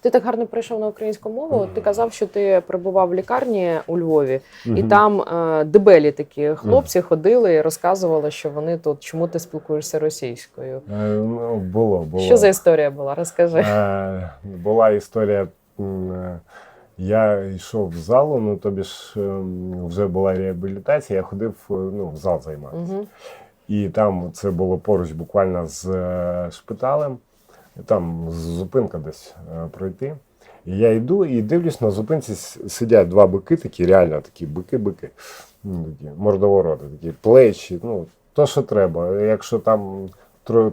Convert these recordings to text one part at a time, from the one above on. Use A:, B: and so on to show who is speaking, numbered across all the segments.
A: Ти так гарно прийшов на українську мову. Ти казав, що ти перебував в лікарні у Львові, і там е, дебелі такі хлопці ходили і розказували, що вони тут чому ти спілкуєшся російською.
B: Е, ну, було, було.
A: Що за історія була? Розкажи.
B: Е, була історія. е, Я йшов в залу, ну тобі ж ем, вже була реабілітація, я ходив е, ну, в зал займатися.
A: Угу.
B: І там це було поруч буквально з е, шпиталем, там зупинка десь е, пройти. І я йду і дивлюсь, на зупинці сидять два бики, такі реально такі бики-бики, ну, такі мордовороти, такі плечі, ну, то, що треба. Якщо там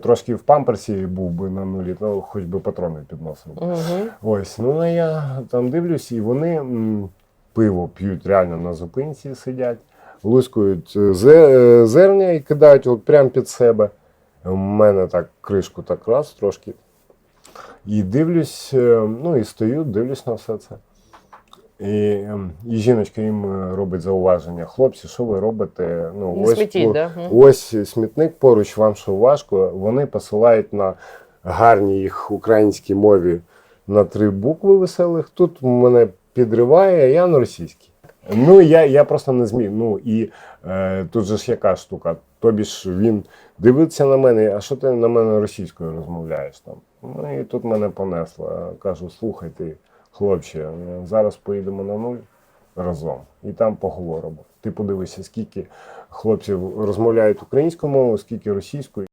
B: трошки в памперсі був би на нулі, то хоч би патрони підносив.
A: Угу.
B: Ось, ну а я там дивлюсь, і вони пиво п'ють реально на зупинці, сидять, лускають е, е, зерня і кидають от прямо під себе. У мене так кришку так раз трошки. І дивлюсь, е, ну і стою, дивлюсь на все це. І, ем, і жіночка їм е, робить зауваження. Хлопці, що ви робите? Ну,
A: Не смітіть, да?
B: Ось смітник поруч, вам що важко. Вони посилають на гарній їх українській мові на три букви веселих. Тут мене підриває, а я на російській. Ну, я, я просто не зміг. Ну і е, тут же ж яка штука. Тобі ж він дивиться на мене, а що ти на мене російською розмовляєш там? Ну і тут мене понесло. Кажу, слухайте, хлопче, е, зараз поїдемо на нуль разом і там поговоримо. Ти подивися, скільки хлопців розмовляють українською мовою, скільки російською.